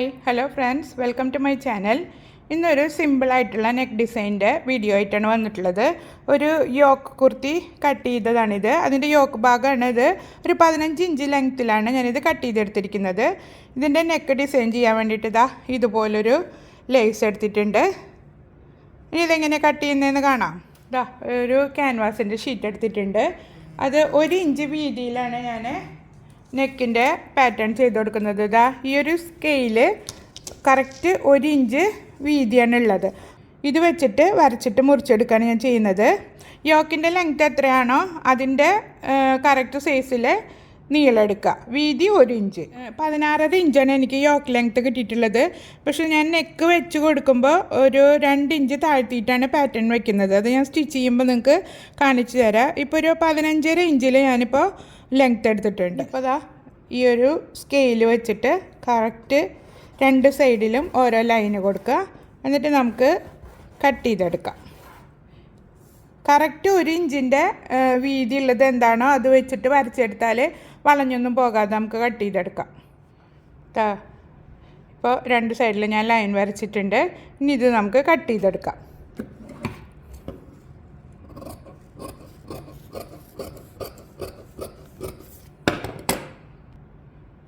Hi hello friends welcome to my channel ഇന്നൊരു സിമ്പിളായിട്ടുള്ള neck ഡിസൈന്റെ video ആയിട്ടാണ് വന്നിട്ടുള്ളത്. ഒരു യോക്ക് കുർത്തി കട്ട് ചെയ്തതാണിത്. അതിന്റെ യോക്ക് ഭാഗമാണ് ഇത്. ഒരു പതിനഞ്ച് ഇഞ്ച് ലെങ്ത്തിലാണ് ഞാനിത് കട്ട് ചെയ്തെടുത്തിരിക്കുന്നത്. ഇതിന്റെ നെക്ക് ഡിസൈൻ ചെയ്യാൻ വേണ്ടിയിട്ട് ഇതാ ഇതുപോലൊരു ലേസ് എടുത്തിട്ടുണ്ട്. ഇനി ഇതെങ്ങനെ കട്ട് ചെയ്യുന്നതെന്ന് കാണാം. ഇതാ ഒരു ക്യാൻവാസിന്റെ ഷീറ്റ് എടുത്തിട്ടുണ്ട്. അത് ഒരു ഇഞ്ച് വീതിയിലാണ് ഞാൻ നെക്കിന്റെ പാറ്റേൺ ചെയ്ത് കൊടുക്കുന്നത്. ഇതാ ഈ ഒരു സ്കെയിൽ കറക്റ്റ് ഒരു ഇഞ്ച് വീതിയാണ് ഉള്ളത്. ഇത് വെച്ചിട്ട് വരച്ചിട്ട് മുറിച്ചെടുക്കുകയാണ് ഞാൻ ചെയ്യുന്നത്. യോക്കിന്റെ ലെങ്ത് എത്രയാണോ അതിന്റെ കറക്റ്റ് സൈസിൽ നീളെടുക്കുക വീതി ഒരു ഇഞ്ച് പതിനാറര ഇഞ്ചാണ് എനിക്ക് യോക്ക് ലെങ്ത് കിട്ടിയിട്ടുള്ളത്. പക്ഷേ ഞാൻ നെക്ക് വെച്ച് കൊടുക്കുമ്പോൾ ഒരു രണ്ട് ഇഞ്ച് താഴ്ത്തിയിട്ടാണ് പാറ്റേൺ വെക്കുന്നത്. അത് ഞാൻ സ്റ്റിച്ച് ചെയ്യുമ്പോൾ നിങ്ങൾക്ക് കാണിച്ചു തരാം. ഇപ്പോൾ ഒരു പതിനഞ്ചര ഇഞ്ചിൽ ഞാനിപ്പോൾ ലെങ്ത് എടുത്തിട്ടുണ്ട്. അപ്പോൾ അതാ ഈ ഒരു സ്കെയിൽ വെച്ചിട്ട് കറക്റ്റ് രണ്ട് സൈഡിലും ഓരോ ലൈന് കൊടുക്കുക. എന്നിട്ട് നമുക്ക് കട്ട് ചെയ്തെടുക്കാം. കറക്റ്റ് ഒരു ഇഞ്ചിന്റെ വീതി ഉള്ളത് എന്താണോ അത് വെച്ചിട്ട് വരച്ചെടുത്താൽ വളഞ്ഞൊന്നും പോകാതെ നമുക്ക് കട്ട് ചെയ്തെടുക്കാം. ഇപ്പോൾ രണ്ട് സൈഡിൽ ഞാൻ ലൈൻ വരച്ചിട്ടുണ്ട്. ഇനി ഇത് നമുക്ക് കട്ട് ചെയ്തെടുക്കാം.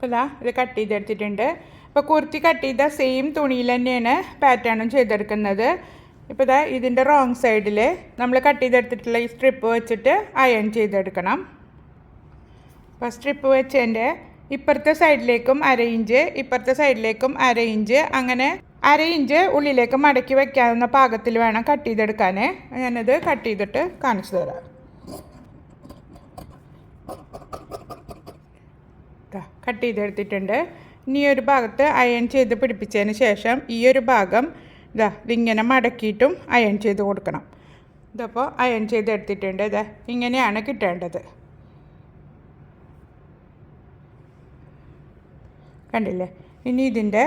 അപ്പോൾ ഇതാ ഇത് കട്ട് ചെയ്തെടുത്തിട്ടുണ്ട്. ഇപ്പോൾ കുർത്തി കട്ട് ചെയ്ത സെയിം തുണിയിൽ തന്നെയാണ് പാറ്റേണും ചെയ്തെടുക്കുന്നത്. ഇപ്പോൾ ഇതാ ഇതിന്റെ റോങ് സൈഡിൽ നമ്മൾ കട്ട് ചെയ്തെടുത്തിട്ടുള്ള ഈ സ്ട്രിപ്പ് വെച്ചിട്ട് അയൺ ചെയ്തെടുക്കണം. അപ്പോൾ സ്ട്രിപ്പ് വെച്ചതിന്റെ ഇപ്പുറത്തെ സൈഡിലേക്കും അര ഇഞ്ച് ഇപ്പുറത്തെ സൈഡിലേക്കും അര ഇഞ്ച് അങ്ങനെ അര ഇഞ്ച് ഉള്ളിലേക്ക് മടക്കി വെക്കാവുന്ന പാകത്തിൽ വേണം കട്ട് ചെയ്തെടുക്കാൻ ഞാനത് കട്ട് ചെയ്തിട്ട് കാണിച്ചു തരാം. കട്ട് ചെയ്തെടുത്തിട്ടുണ്ട് ഇനി ഒരു ഭാഗത്ത് അയൺ ചെയ്ത് പിടിപ്പിച്ചതിന് ശേഷം ഈ ഒരു ഭാഗം ഇതാ ഇതിങ്ങനെ മടക്കിയിട്ടും അയൺ ചെയ്ത് കൊടുക്കണം. ഇതപ്പോൾ അയൺ ചെയ്തെടുത്തിട്ടുണ്ട്. ഇതാ ഇങ്ങനെയാണ് കിട്ടേണ്ടത്. കണ്ടില്ലേ? ഇനി ഇതിന്റെ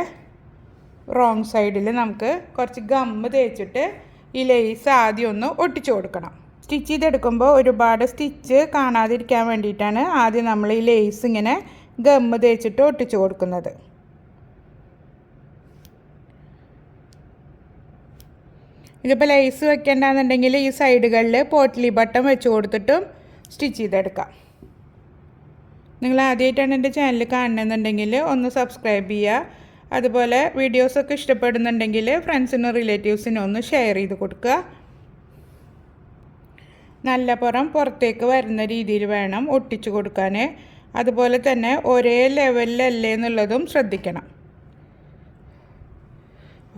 റോങ് സൈഡിൽ നമുക്ക് കുറച്ച് ഗമ്മ് തേച്ചിട്ട് ഈ ലേസ് ആദ്യം ഒന്ന് ഒട്ടിച്ചു കൊടുക്കണം. സ്റ്റിച്ച് ചെയ്തെടുക്കുമ്പോൾ ഒരുപാട് സ്റ്റിച്ച് കാണാതിരിക്കാൻ വേണ്ടിയിട്ടാണ് ആദ്യം നമ്മൾ ഈ ലേസ് ഇങ്ങനെ ഗമ്മ് തേച്ചിട്ട് ഒട്ടിച്ചു കൊടുക്കുന്നത്. ഇതിപ്പോൾ ലൈസ് വെക്കേണ്ടതെന്നുണ്ടെങ്കിൽ ഈ സൈഡുകളിൽ പോട്ട്ലി ബട്ടൺ വെച്ച് കൊടുത്തിട്ടും സ്റ്റിച്ച് ചെയ്തെടുക്കാം. നിങ്ങൾ ആദ്യമായിട്ടാണ് എന്റെ ചാനൽ കാണണമെന്നുണ്ടെങ്കിൽ ഒന്ന് സബ്സ്ക്രൈബ് ചെയ്യുക. അതുപോലെ വീഡിയോസൊക്കെ ഇഷ്ടപ്പെടുന്നുണ്ടെങ്കിൽ ഫ്രണ്ട്സിനും റിലേറ്റീവ്സിനും ഒന്ന് ഷെയർ ചെയ്ത് കൊടുക്കുക. നല്ല പുറം പുറത്തേക്ക് വരുന്ന രീതിയിൽ വേണം ഒട്ടിച്ചു കൊടുക്കാൻ അതുപോലെ തന്നെ ഒരേ ലെവലിലല്ലേ എന്നുള്ളതും ശ്രദ്ധിക്കണം.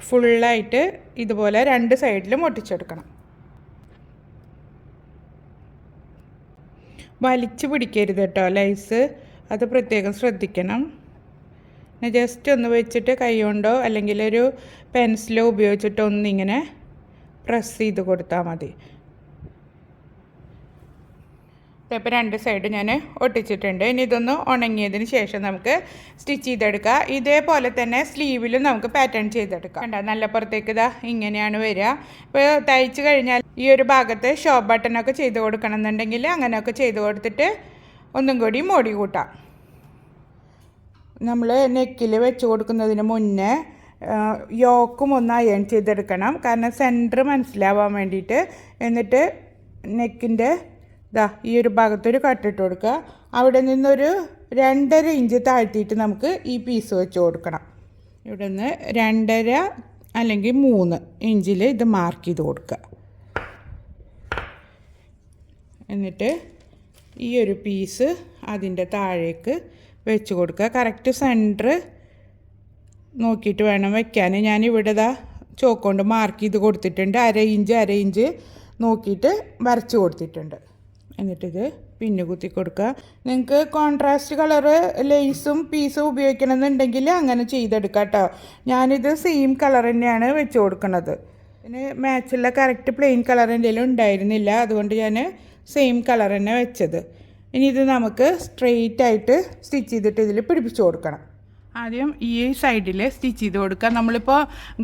ഫുള്ളായിട്ട് ഇതുപോലെ രണ്ട് സൈഡിലും ഒട്ടിച്ചെടുക്കണം. വലിച്ചു പിടിക്കരുത് കേട്ടോ ലൈസ്. അത് പ്രത്യേകം ശ്രദ്ധിക്കണം. പിന്നെ ജസ്റ്റ് ഒന്ന് വെച്ചിട്ട് കൈ കൊണ്ടോ അല്ലെങ്കിൽ ഒരു പെൻസിലോ ഉപയോഗിച്ചിട്ടോ ഒന്നിങ്ങനെ പ്രസ് ചെയ്ത് കൊടുത്താൽ മതി. ഇപ്പോൾ രണ്ട് സൈഡ് ഞാൻ ഒട്ടിച്ചിട്ടുണ്ട്. ഇനി ഇതൊന്ന് ഉണങ്ങിയതിന് ശേഷം നമുക്ക് സ്റ്റിച്ച് ചെയ്തെടുക്കുക ഇതേപോലെ തന്നെ സ്ലീവിലും നമുക്ക് പാറ്റേൺ ചെയ്തെടുക്കാം. കണ്ട? നല്ല പുറത്തേക്ക് ഇതാ ഇങ്ങനെയാണ് വരിക. ഇപ്പോൾ തയ്ച്ച് കഴിഞ്ഞാൽ ഈ ഒരു ഭാഗത്ത് ഷോ ബട്ടണൊക്കെ ചെയ്ത് കൊടുക്കണം എന്നുണ്ടെങ്കിൽ അങ്ങനെയൊക്കെ ചെയ്ത് കൊടുത്തിട്ട് ഒന്നും കൂടി മോടി കൂട്ടാം. നമ്മൾ നെക്കിൽ വെച്ച് കൊടുക്കുന്നതിന് മുന്നേ യോക്കും ഒന്ന് അയൺ ചെയ്തെടുക്കണം. കാരണം സെന്റർ മനസ്സിലാവാൻ വേണ്ടിയിട്ട്. എന്നിട്ട് നെക്കിന്റെ ഇതാ ഈ ഒരു ഭാഗത്തൊരു കട്ടിട്ട് കൊടുക്കുക. അവിടെ നിന്നൊരു രണ്ടര ഇഞ്ച് താഴ്ത്തിയിട്ട് നമുക്ക് ഈ പീസ് വെച്ച് കൊടുക്കണം. ഇവിടെ നിന്ന് രണ്ടര അല്ലെങ്കിൽ മൂന്ന് ഇഞ്ചിൽ ഇത് മാർക്ക് ചെയ്ത് കൊടുക്കുക. എന്നിട്ട് ഈ ഒരു പീസ് അതിന്റെ താഴേക്ക് വെച്ച് കൊടുക്കുക. കറക്റ്റ് സെന്റർ നോക്കിയിട്ട് വേണം വെക്കാൻ. ഞാനിവിടെ ഇതാ ചോക്കൊണ്ട് മാർക്ക് ചെയ്ത് കൊടുത്തിട്ടുണ്ട്. അര ഇഞ്ച് അര ഇഞ്ച് നോക്കിയിട്ട് വരച്ച് കൊടുത്തിട്ടുണ്ട്. എന്നിട്ടിത് പിന്നെ കുത്തി കൊടുക്കുക. നിങ്ങൾക്ക് കോൺട്രാസ്റ്റ് കളറ് ലെയ്സും പീസും ഉപയോഗിക്കണമെന്നുണ്ടെങ്കിൽ അങ്ങനെ ചെയ്തെടുക്കാം കേട്ടോ. ഞാനിത് സെയിം കളർ തന്നെയാണ് വെച്ച് കൊടുക്കുന്നത്. പിന്നെ മാച്ചുള്ള കറക്റ്റ് പ്ലെയിൻ കളർ എന്തെങ്കിലും ഉണ്ടായിരുന്നില്ല. അതുകൊണ്ട് ഞാൻ സെയിം കളർ തന്നെ വെച്ചത്. ഇനി ഇത് നമുക്ക് സ്ട്രെയിറ്റ് ആയിട്ട് സ്റ്റിച്ച് ചെയ്തിട്ട് ഇതിൽ പിടിപ്പിച്ച് കൊടുക്കണം. ആദ്യം ഈ സൈഡിൽ സ്റ്റിച്ച് ചെയ്ത് കൊടുക്കുക. നമ്മളിപ്പോൾ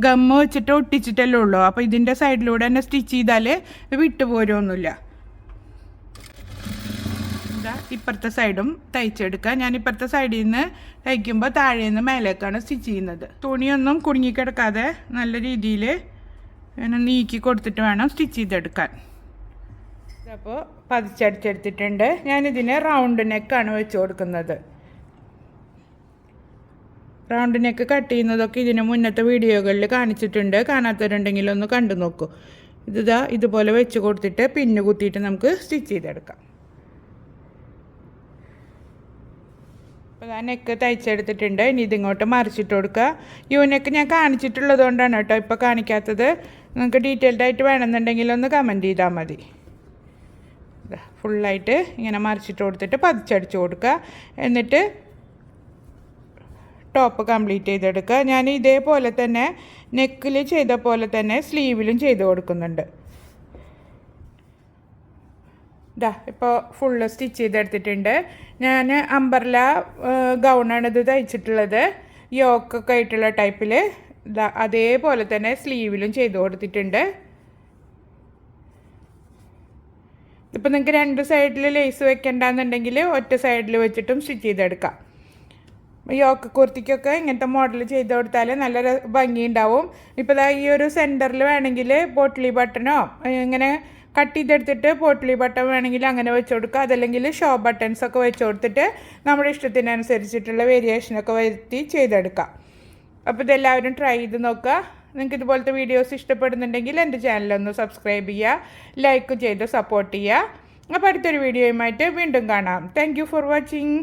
ഗമ്മ് വെച്ചിട്ട് ഒട്ടിച്ചിട്ടല്ലേ ഉള്ളൂ. അപ്പോൾ ഇതിന്റെ സൈഡിലൂടെ തന്നെ സ്റ്റിച്ച് ചെയ്താൽ വിട്ടുപോരൊന്നുമില്ല ഇതാ ഇപ്പുറത്തെ സൈഡും തയ്ച്ചെടുക്കുക ഞാൻ ഇപ്പുറത്തെ സൈഡിൽ നിന്ന് തയ്ക്കുമ്പോൾ താഴെ നിന്ന് മേലേക്കാണ് സ്റ്റിച്ച് ചെയ്യുന്നത്. തുണിയൊന്നും കുടുങ്ങിക്കിടക്കാതെ നല്ല രീതിയിൽ ഇങ്ങനെ നീക്കി കൊടുത്തിട്ട് വേണം സ്റ്റിച്ച് ചെയ്തെടുക്കാൻ. അപ്പോൾ പതിച്ചടിച്ചെടുത്തിട്ടുണ്ട്. ഞാനിതിന് റൗണ്ട് നെക്കാണ് വെച്ച് കൊടുക്കുന്നത്. റൗണ്ട് നെക്ക് കട്ട് ചെയ്യുന്നതൊക്കെ ഇതിന് മുന്നത്തെ വീഡിയോകളിൽ കാണിച്ചിട്ടുണ്ട്. കാണാത്തവരുണ്ടെങ്കിൽ ഒന്ന് കണ്ടു നോക്കൂ ഇതാ ഇതുപോലെ വെച്ച് കൊടുത്തിട്ട് പിന്ന് കുത്തിയിട്ട് നമുക്ക് സ്റ്റിച്ച് ചെയ്തെടുക്കാം. അപ്പോൾ ഞാൻ നെക്ക് തയ്ച്ചെടുത്തിട്ടുണ്ട്. ഇനി ഇതിങ്ങോട്ട് മറിച്ചിട്ട് കൊടുക്കുക. യൂനെക്ക് ഞാൻ കാണിച്ചിട്ടുള്ളത് കൊണ്ടാണ് കേട്ടോ ഇപ്പോൾ കാണിക്കാത്തത്. നിങ്ങൾക്ക് ഡീറ്റെയിൽഡ് ആയിട്ട് വേണമെന്നുണ്ടെങ്കിൽ ഒന്ന് കമന്റ് ചെയ്താൽ മതി. ഫുള്ളായിട്ട് ഇങ്ങനെ മറിച്ചിട്ട് കൊടുത്തിട്ട് പതിച്ചടിച്ച് കൊടുക്കുക. എന്നിട്ട് ടോപ്പ് കംപ്ലീറ്റ് ചെയ്തെടുക്കുക. ഞാൻ ഇതേപോലെ തന്നെ നെക്കിൽ ചെയ്ത പോലെ തന്നെ സ്ലീവിലും ചെയ്ത് കൊടുക്കുന്നുണ്ട്. ഇതാ ഇപ്പോൾ ഫുള്ള് സ്റ്റിച്ച് ചെയ്തെടുത്തിട്ടുണ്ട്. ഞാൻ അമ്പർല ഗൗണാണ് ഇത് തയ്ച്ചിട്ടുള്ളത്. യോക്കൊക്കെ ആയിട്ടുള്ള ടൈപ്പിൽ ഇതാ അതേപോലെ തന്നെ സ്ലീവിലും ചെയ്ത് കൊടുത്തിട്ടുണ്ട്. ഇപ്പം നിങ്ങൾക്ക് രണ്ട് സൈഡിൽ ലേസ് വെക്കണ്ടെന്നുണ്ടെങ്കിൽ ഒറ്റ സൈഡിൽ വെച്ചിട്ടും സ്റ്റിച്ച് ചെയ്തെടുക്കാം. യോക്ക കുർത്തിക്കൊക്കെ ഇങ്ങനത്തെ മോഡൽ ചെയ്ത് കൊടുത്താൽ നല്ല ഭംഗിയുണ്ടാവും. ഇപ്പോൾ ഈ ഒരു സെന്ററിൽ വേണമെങ്കിൽ ബോട്ടിലി ബട്ടണോ ഇങ്ങനെ കട്ട് ചെയ്തെടുത്തിട്ട് പോട്ട്ലി ബട്ടൺ വേണമെങ്കിൽ അങ്ങനെ വെച്ച് കൊടുക്കുക അതല്ലെങ്കിൽ ഷോ ബട്ടൺസ് ഒക്കെ വെച്ച് കൊടുത്തിട്ട് നമ്മുടെ ഇഷ്ടത്തിനനുസരിച്ചിട്ടുള്ള വേരിയേഷനൊക്കെ വരുത്തി ചെയ്തെടുക്കാം. അപ്പോൾ ഇതെല്ലാവരും ട്രൈ ചെയ്ത് നോക്കുക. നിങ്ങൾക്ക് ഇതുപോലത്തെ വീഡിയോസ് ഇഷ്ടപ്പെടുന്നുണ്ടെങ്കിൽ എന്റെ ചാനലൊന്ന് സബ്സ്ക്രൈബ് ചെയ്യുക ലൈക്ക് ചെയ്ത് സപ്പോർട്ട് ചെയ്യുക. അപ്പോൾ അടുത്തൊരു വീഡിയോയുമായിട്ട് വീണ്ടും കാണാം. Thank for watching